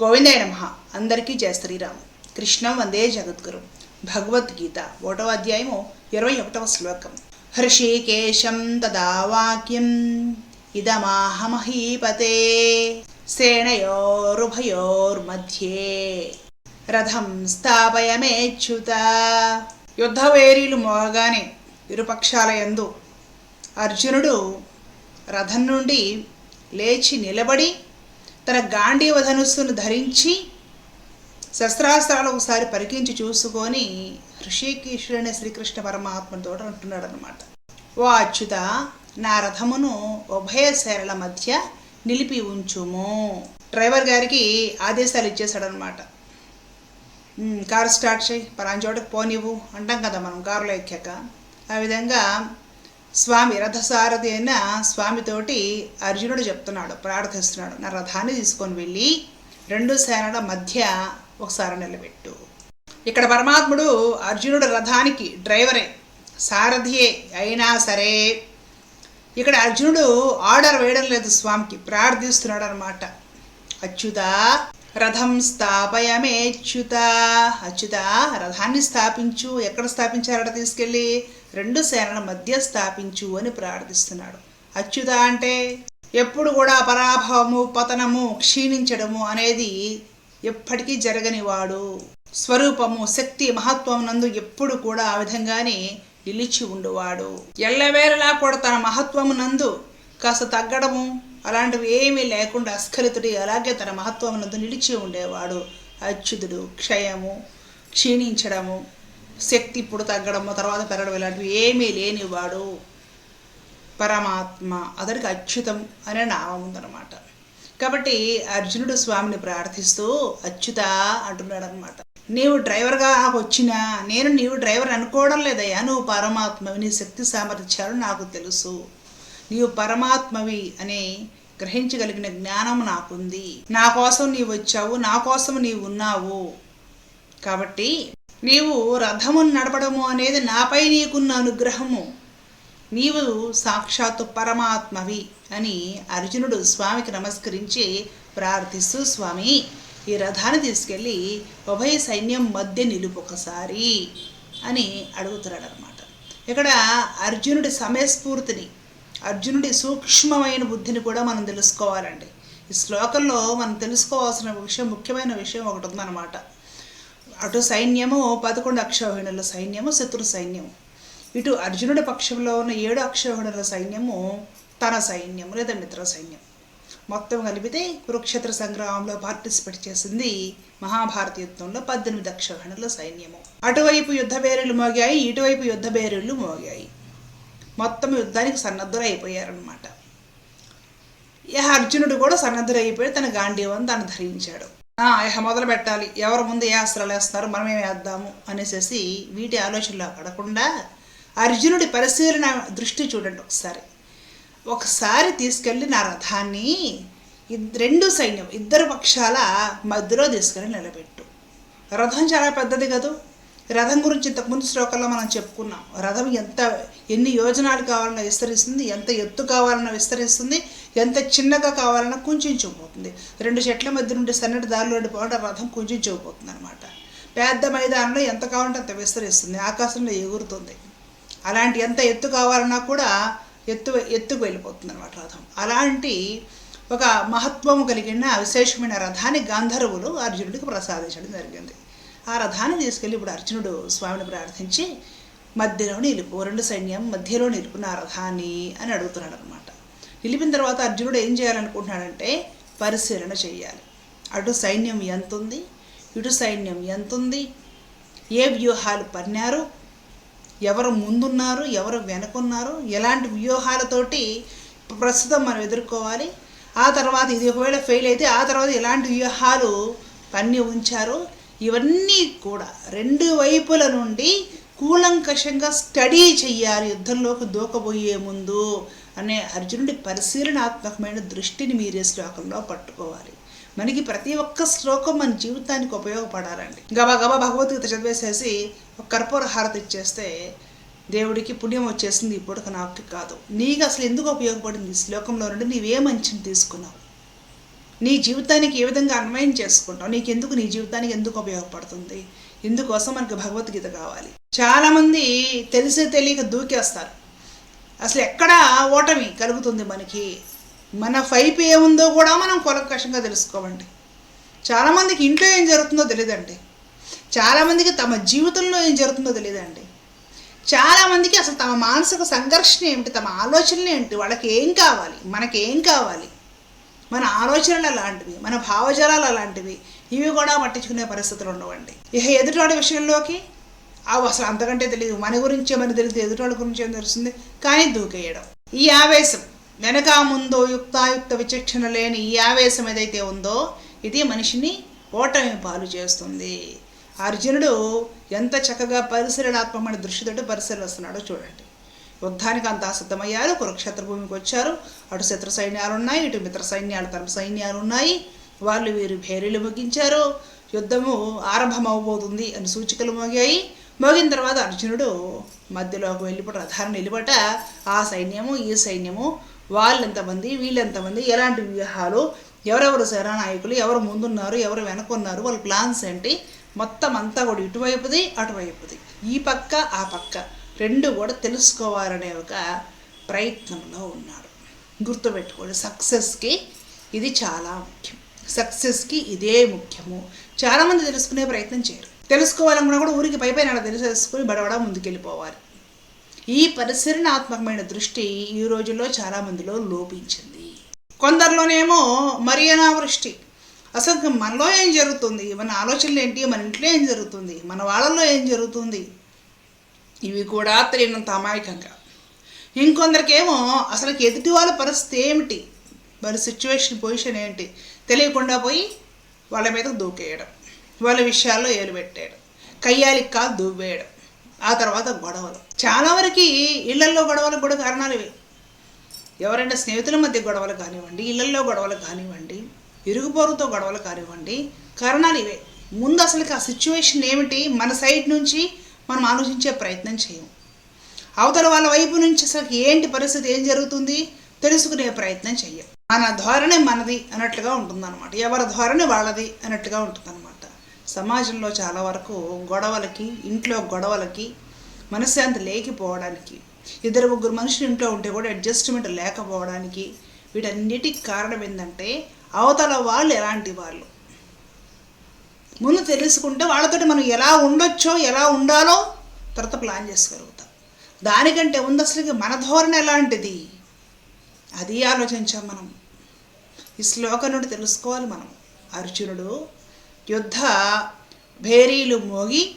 గోవిందాయ నమ. అందరికీ జయ శ్రీరామ్. కృష్ణం వందే జగద్గురు. భగవద్గీత ఓటవ అధ్యాయము ఇరవై ఒకటవ శ్లోకం. హృషికేశం తదా వాక్యం. ఇదమాహమహీపతే. సేనయోరుభయోర్మధ్యే. రథం స్థాపయమేచ్యుత. యుద్ధవేరీలు మోగానే ఇరుపక్షాల యందు అర్జునుడు రథం నుండి లేచి నిలబడి తన గాంధీవ ధనుస్సును ధరించి శస్త్రాస్త్రాలు ఒకసారి పరికించి చూసుకొని ఋషికేశుడైన శ్రీకృష్ణ పరమాత్మతో అంటున్నాడు అనమాట ఓ అచ్యుత నా రథమును ఉభయ శైల మధ్య నిలిపి ఉంచుము. డ్రైవర్ గారికి ఆదేశాలు ఇచ్చేశాడనమాట "ఉమ్, కారు స్టార్ట్ చేయి పలానా చోటకి పోనివ్వు అంటాం కదా మనం కారులో ఎక్కాక. ఆ విధంగా స్వామి రథసారథి అయిన స్వామితోటి అర్జునుడు చెప్తున్నాడు ప్రార్థిస్తున్నాడు. నా రథాన్ని తీసుకొని వెళ్ళి రెండు సేనల మధ్య ఒకసారి నిలబెట్టు. ఇక్కడ పరమాత్ముడు అర్జునుడు రథానికి డ్రైవరే సారథియే అయినా సరే. ఇక్కడ అర్జునుడు ఆర్డర్ వేయడం లేదు స్వామికి ప్రార్థిస్తున్నాడు అనమాట అచ్యుత రథం స్థాపయమేచ్యుత. అచ్యుత రథాన్ని స్థాపించు. ఎక్కడ స్థాపించారట తీసుకెళ్ళి? రెండు సేనల మధ్య స్థాపించు అని ప్రార్థిస్తున్నాడు. అచ్యుత అంటే ఎప్పుడు కూడా పరాభవము పతనము క్షీణించడము అనేది ఎప్పటికీ జరగని వాడు. స్వరూపము శక్తి మహత్వం నందు ఎప్పుడు కూడా ఆ విధంగానే నిలిచి ఉండువాడు. ఎల్లవేళలా కూడా తన మహత్వము నందు కాస్త తగ్గడము అలాంటివి ఏమీ లేకుండా అస్ఖలితుడి అలాగే తన మహత్వమునందు నిలిచి ఉండేవాడు. అచ్యుతుడు క్షయము క్షీణించడము శక్తి ఇప్పుడు తగ్గడము తర్వాత పెరగడం ఇలాంటివి ఏమీ లేనివాడు. పరమాత్మ అతడికి అచ్యుతం అనే నామం ఉందన్నమాట. కాబట్టి అర్జునుడు స్వామిని ప్రార్థిస్తూ అచ్యుత అంటున్నాడు అనమాట నీవు డ్రైవర్గా నాకు వచ్చినా నేను నీవు డ్రైవర్ అనుకోవడం లేదయ్యా నువ్వు పరమాత్మవి నీ శక్తి సామర్థ్యాలు నాకు తెలుసు. నీవు పరమాత్మవి అని గ్రహించగలిగిన జ్ఞానం నాకుంది. నా కోసం నీవు వచ్చావు నా కోసం నీవు ఉన్నావు. కాబట్టి నీవు రథమును నడపడము అనేది నాపై నీకున్న అనుగ్రహము. నీవు సాక్షాత్తు పరమాత్మవి అని అర్జునుడు స్వామికి నమస్కరించి ప్రార్థిస్తూ స్వామి ఈ రథాన్ని తీసుకెళ్ళి ఉభయ సైన్యం మధ్య నిలుపు ఒకసారి అని అడుగుతున్నాడు అనమాట ఇక్కడ అర్జునుడి సమయస్ఫూర్తిని అర్జునుడి సూక్ష్మమైన బుద్ధిని కూడా మనం తెలుసుకోవాలండి. ఈ శ్లోకంలో మనం తెలుసుకోవాల్సిన విషయం ముఖ్యమైన విషయం ఒకటి ఉందన్నమాట. అటు సైన్యము పదకొండు అక్షోహిణుల సైన్యము శత్రు సైన్యము. ఇటు అర్జునుడి పక్షంలో ఉన్న ఏడు అక్షోహిణుల సైన్యము తన సైన్యము లేదా మిత్ర సైన్యం. మొత్తం కలిపితే కురుక్షేత్ర సంగ్రామంలో పార్టిసిపేట్ చేసింది మహాభారత యుద్ధంలో పద్దెనిమిది అక్షోహిణుల సైన్యము. అటువైపు యుద్ధ బేరులు మోగాయి ఇటువైపు యుద్ధ బేరులు మోగాయి. మొత్తం యుద్ధానికి సన్నద్ధులు అయిపోయారనమాట ఇహ అర్జునుడు కూడా సన్నద్ధులు అయిపోయి తన గాంధీవం తను ధరించాడు. ఆ, ఇహ మొదలు పెట్టాలి. ఎవరు ముందు ఏ అస్త్రాలు వేస్తున్నారు మనమే వేద్దాము అనేసి వీటి ఆలోచనలో పడకుండా అర్జునుడి పరిశీలన దృష్టి చూడండి ఒకసారి. ఒకసారి తీసుకెళ్ళి నా రథాన్ని రెండు సైన్యం ఇద్దరు పక్షాల మధ్యలో తీసుకెళ్ళి నిలబెట్టు. రథం చాలా పెద్దది కదూ? రథం గురించి ఇంతకుముందు శ్లోకంలో మనం చెప్పుకున్నాం. రథం ఎంత ఎన్ని యోజనాలు కావాలన్నా విస్తరిస్తుంది ఎంత ఎత్తు కావాలన్నా విస్తరిస్తుంది ఎంత చిన్నగా కావాలన్నా కుంచుకుపోతుంది. రెండు చెట్ల మధ్య నుండి సన్నటి దారిలో పోవడం రథం కుంచుకుపోతుంది అనమాట పెద్ద మైదానంలో ఎంత కావాలంటే అంత విస్తరిస్తుంది ఆకాశంలో ఎగురుతుంది. అలాంటి ఎంత ఎత్తు కావాలన్నా కూడా ఎత్తు ఎత్తుకు వెళ్ళిపోతుంది అనమాట రథం. అలాంటి ఒక మహత్వము కలిగిన విశేషమైన రథాన్ని గాంధర్వులు అర్జునుడికి ప్రసాదించడం జరిగింది. ఆ రథాన్ని తీసుకెళ్ళి ఇప్పుడు అర్జునుడు స్వామిని ప్రార్థించి మధ్యలో నిలుపు రెండు సైన్యం మధ్యలో నిలుపు నా రథాన్ని అని అడుగుతున్నాడు అనమాట నిలిపిన తర్వాత అర్జునుడు ఏం చేయాలనుకుంటున్నాడంటే పరిశీలన చేయాలి. అటు సైన్యం ఎంత ఉంది ఇటు సైన్యం ఎంత ఉంది ఏ వ్యూహాలు పన్నారు ఎవరు ముందున్నారు ఎవరు వెనుకున్నారు ఎలాంటి వ్యూహాలతోటి ప్రస్తుతం మనం ఎదుర్కోవాలి ఆ తర్వాత ఇది ఒకవేళ ఫెయిల్ అయితే ఆ తర్వాత ఎలాంటి వ్యూహాలు పన్ని ఉంచారు ఇవన్నీ కూడా రెండు వైపుల నుండి కూలంకషంగా స్టడీ చెయ్యాలి యుద్ధంలోకి దూకబోయే ముందు అనే అర్జునుడి పరిశీలనాత్మకమైన దృష్టిని మీరే శ్లోకంలో పట్టుకోవాలి. మనకి ప్రతి ఒక్క శ్లోకం మన జీవితానికి ఉపయోగపడాలండి. గబా గబా భగవద్గీత చదివేసేసి ఒక కర్పూర హారతి ఇచ్చేస్తే దేవుడికి పుణ్యం వచ్చేసింది ఇప్పుడు నాకు కాదు. నీకు అసలు ఎందుకు ఉపయోగపడింది ఈ శ్లోకంలో నుండి? నీవే మంచిని తీసుకున్నావు. నీ జీవితానికి ఏ విధంగా అన్వయం చేసుకుంటావు? నీకు ఎందుకు నీ జీవితానికి ఎందుకు ఉపయోగపడుతుంది? ఇందుకోసం మనకు భగవద్గీత కావాలి. చాలామంది తెలిసి తెలియక దూకేస్తారు. అసలు ఎక్కడ ఓటమి కలుగుతుంది మనకి? మన ఫైప్ ఏముందో కూడా మనం కొలకషంగా తెలుసుకోవండి చాలామందికి ఇంట్లో ఏం జరుగుతుందో తెలియదండి చాలామందికి తమ జీవితంలో ఏం జరుగుతుందో తెలియదండి చాలామందికి అసలు తమ మానసిక సంఘర్షణ ఏమిటి తమ ఆలోచనలు ఏంటి వాళ్ళకి ఏం కావాలి మనకి ఏం కావాలి? మన ఆలోచనలు అలాంటివి మన భావజాలాలు అలాంటివి ఇవి కూడా పట్టించుకునే పరిస్థితులు ఉండవండి. ఇక ఎదుటివాడి విషయంలోకి అవి అసలు అంతకంటే తెలియదు మన గురించి ఏమని తెలియదు ఎదుటివాడి గురించి ఏం తెలుస్తుంది కానీ దూకేయడం. ఈ ఆవేశం వెనక ముందో యుక్తాయుక్త విచక్షణ లేని ఈ ఆవేశం ఏదైతే ఉందో ఇది మనిషిని ఓటమి పాలు చేస్తుంది. అర్జునుడు ఎంత చక్కగా పరిశీలనాత్మకమైన దృష్టితోటి పరిశీలిస్తున్నాడో చూడండి. యుద్ధానికి అంతా సిద్ధమయ్యారు. కురుక్షేత్ర భూమికి వచ్చారు. అటు శత్రు సైన్యాలు ఉన్నాయి ఇటు మిత్ర సైన్యాలు తరపు సైన్యాలు ఉన్నాయి వాళ్ళు వీరు భేరీలు ముగించారు. యుద్ధము ఆరంభమవబోతుంది అని సూచికలు మోగాయి. మోగిన తర్వాత అర్జునుడు మధ్యలోకి వెళ్ళిపోయి రథాన్ని నిలబట ఆ సైన్యము ఈ సైన్యము వాళ్ళెంతమంది వీళ్ళెంతమంది ఎలాంటి వ్యూహాలు ఎవరెవరు సేనానాయకులు ఎవరు ముందున్నారు ఎవరు వెనకున్నారు వాళ్ళ ప్లాన్స్ ఏంటి మొత్తం అంతా కూడా ఇటువైపుది అటువైపుది. ఈ పక్క ఆ పక్క. రెండు కూడా తెలుసుకోవాలనే ఒక ప్రయత్నంలో ఉన్నాడు గుర్తుపెట్టుకోండి సక్సెస్కి ఇది చాలా ముఖ్యం. సక్సెస్కి ఇదే ముఖ్యము. చాలామంది తెలుసుకునే ప్రయత్నం చేయరు. తెలుసుకోవాలనుకున్నా కూడా ఊరికి పై పైన అలా తెలిసేసుకుని బడబడా ముందుకెళ్ళిపోవాలి. ఈ పరిశీలనాత్మకమైన దృష్టి ఈ రోజుల్లో చాలామందిలో లోపించింది. కొందరిలోనేమో మరి అనావృష్టి. అసలు మనలో ఏం జరుగుతుంది? మన ఆలోచనలు ఏంటి? మన ఇంట్లో ఏం జరుగుతుంది? మన వాళ్ళలో ఏం జరుగుతుంది? ఇవి కూడా తెలియనంత అమాయకంగా ఇంకొందరికేమో అసలు ఎదుటి వాళ్ళ పరిస్థితి ఏమిటి? వారి సిచ్యువేషన్ పొజిషన్ ఏంటి? తెలియకుండా పోయి వాళ్ళ మీద దూకేయడం వాళ్ళ విషయాల్లో ఏలు పెట్టేయడం కయ్యాలికి కాలు దువ్వేయడం ఆ తర్వాత గొడవలు. చాలా వరకు ఇళ్ళల్లో గొడవలకు కూడా కారణాలు ఇవే. ఎవరైనా స్నేహితుల మధ్య గొడవలు కానివ్వండి ఇళ్ళల్లో గొడవలు కానివ్వండి ఇరుగుపోరుతో గొడవలు కానివ్వండి కారణాలు ఇవే. ముందు అసలుకి ఆ సిచ్యువేషన్ ఏమిటి? మన సైడ్ నుంచి మనం ఆలోచించే ప్రయత్నం చేయము అవతల వాళ్ళ వైపు నుంచి అసలు ఏంటి పరిస్థితి ఏం జరుగుతుంది తెలుసుకునే ప్రయత్నం చెయ్యం. మన ధోరణి మనది అన్నట్లుగా ఉంటుందన్నమాట. ఎవరి ధోరణి వాళ్ళది అన్నట్టుగా ఉంటుందన్నమాట. సమాజంలో చాలా వరకు గొడవలకి ఇంట్లో గొడవలకి మనశ్శాంతి లేకపోవడానికి ఇద్దరు ముగ్గురు మనుషులు ఇంట్లో ఉంటే కూడా అడ్జస్ట్మెంట్ లేకపోవడానికి వీటన్నిటికి కారణం ఏంటంటే అవతల వాళ్ళు ఎలాంటి వాళ్ళు? ముందు తెలుసుకుంటే వాళ్ళతోటి మనం ఎలా ఉండొచ్చో ఎలా ఉండాలో తర్వాత ప్లాన్ చేసుకోగలుగుతాం. దానికంటే ముందు అసలుకి మన ధోరణి ఎలాంటిది? అది ఆలోచించాం మనం. ఈ శ్లోకం నుండి తెలుసుకోవాలి మనం. అర్జునుడు యుద్ధ భేరీలు మోగి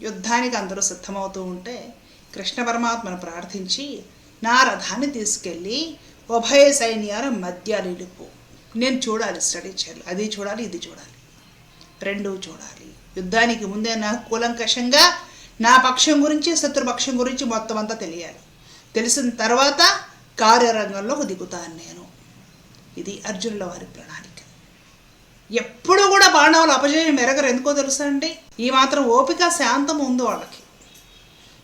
యుద్ధానికి అందరూ సిద్ధమవుతూ ఉంటే కృష్ణ పరమాత్మను ప్రార్థించి నా రథాన్ని తీసుకెళ్ళి ఉభయ సైన్యాల మధ్య నిలుపు. నేను చూడాలి స్టడీ చేయాలి. అది చూడాలి ఇది చూడాలి. రెండూ చూడాలి. యుద్ధానికి ముందే నాకు కూలంకషంగా నా పక్షం గురించి శత్రుపక్షం గురించి మొత్తం అంతా తెలియాలి. తెలిసిన తర్వాత కార్యరంగంలోకి దిగుతాను నేను. ఇది అర్జునుల వారి ప్రణాళిక. ఎప్పుడు కూడా పాండవులు అపజయం ఎరగరు. ఎందుకో తెలుసా అండి? ఈ మాత్రం ఓపిక శాంతం ఉంది వాళ్ళకి.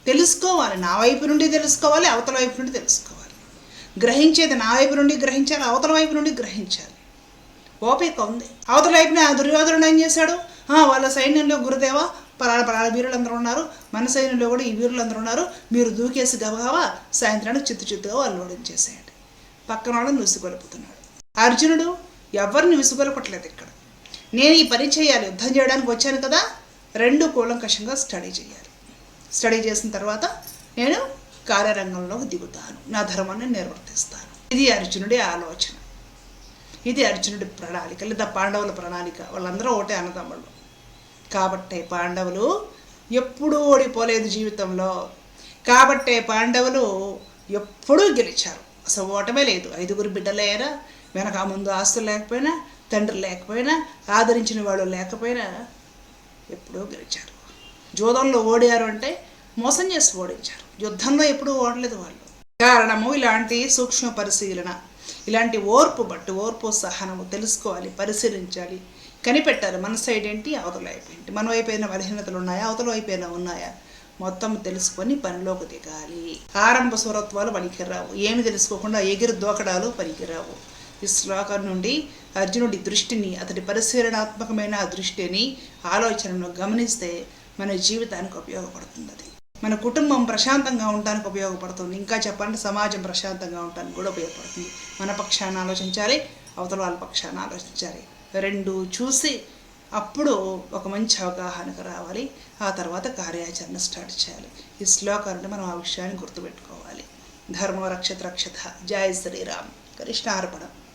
తెలుసుకోవాలి. నా వైపు నుండి తెలుసుకోవాలి అవతల వైపు నుండి తెలుసుకోవాలి. గ్రహించేది నా వైపు నుండి గ్రహించాలి అవతల వైపు నుండి గ్రహించాలి. ఓపిక ఉంది అవతల వైపున ఆ దుర్యోధనుడు ఏం చేశాడు? వాళ్ళ సైన్యంలో గురుదేవ పలానా పలానా వీరులందరూ ఉన్నారు. మన సైన్యంలో కూడా ఈ వీరులందరూ ఉన్నారు. మీరు దూకేసి గబగబా సాయంత్రానికి చిత్తు చిత్తుగా వాళ్ళు ఓడించేసేయండి. పక్కన వాళ్ళని విసుగొలుపుతున్నాడు. అర్జునుడు ఎవరిని విసుగొలపట్లేదు ఇక్కడ? నేను ఈ పని చేయాలి యుద్ధం చేయడానికి వచ్చాను కదా? రెండు కూలంకషంగా స్టడీ చేయాలి. స్టడీ చేసిన తర్వాత నేను కార్యరంగంలోకి దిగుతాను. నా ధర్మాన్ని నిర్వర్తిస్తాను. ఇది అర్జునుడి ఆలోచన. ఇది అర్జునుడి ప్రణాళిక లేదా పాండవుల ప్రణాళిక. వాళ్ళందరూ ఒకటే అన్నదమ్ముళ్ళు. కాబట్టే పాండవులు ఎప్పుడూ ఓడిపోలేదు జీవితంలో. కాబట్టే పాండవులు ఎప్పుడూ గెలిచారు. అసలు ఓటమే లేదు. ఐదుగురు బిడ్డలయ్యారా వెనక ముందు ఆస్తులు లేకపోయినా తండ్రి లేకపోయినా ఆదరించిన వాళ్ళు లేకపోయినా ఎప్పుడూ గెలిచారు. జూదంలో ఓడారు అంటే మోసం చేసి ఓడించారు. యుద్ధంలో ఎప్పుడూ ఓడలేదు వాళ్ళు. కారణము ఇలాంటి సూక్ష్మ పరిశీలన. ఇలాంటి ఓర్పు బట్టు ఓర్పు సహనము తెలుసుకోవాలి పరిశీలించాలి. కనిపెట్టాలి మన సైడ్ ఏంటి అవతల ఏంటి. మన అయిపోయిన అయినా బలహీనతలు ఉన్నాయా అవతల అయిపోయినా అయినా ఉన్నాయా? మొత్తం తెలుసుకొని పనిలోకి దిగాలి. ఆరంభ స్వరత్వాలు పనికిరావు. ఏమి తెలుసుకోకుండా ఎగిరి దూకడాలు పనికిరావు. ఈ శ్లోకం నుండి అర్జునుడి దృష్టిని అతడి పరిశీలనాత్మకమైన ఆ దృష్టిని ఆలోచనను గమనిస్తే మన జీవితానికి ఉపయోగపడుతుంది అది. మన కుటుంబం ప్రశాంతంగా ఉండడానికి ఉపయోగపడుతుంది. ఇంకా చెప్పాలంటే సమాజం ప్రశాంతంగా ఉండడానికి కూడా ఉపయోగపడుతుంది. మన పక్షాన్ని ఆలోచించాలి అవతల వాళ్ళ పక్షాన్ని ఆలోచించాలి. రెండు చూసి అప్పుడు ఒక మంచి అవగాహనకు రావాలి. ఆ తర్వాత కార్యాచరణ స్టార్ట్ చేయాలి. ఈ శ్లోకాలను మనం ఆ విషయాన్ని గుర్తుపెట్టుకోవాలి. ధర్మ రక్షత రక్షత. జయ శ్రీరామ్. కృష్ణార్పణం.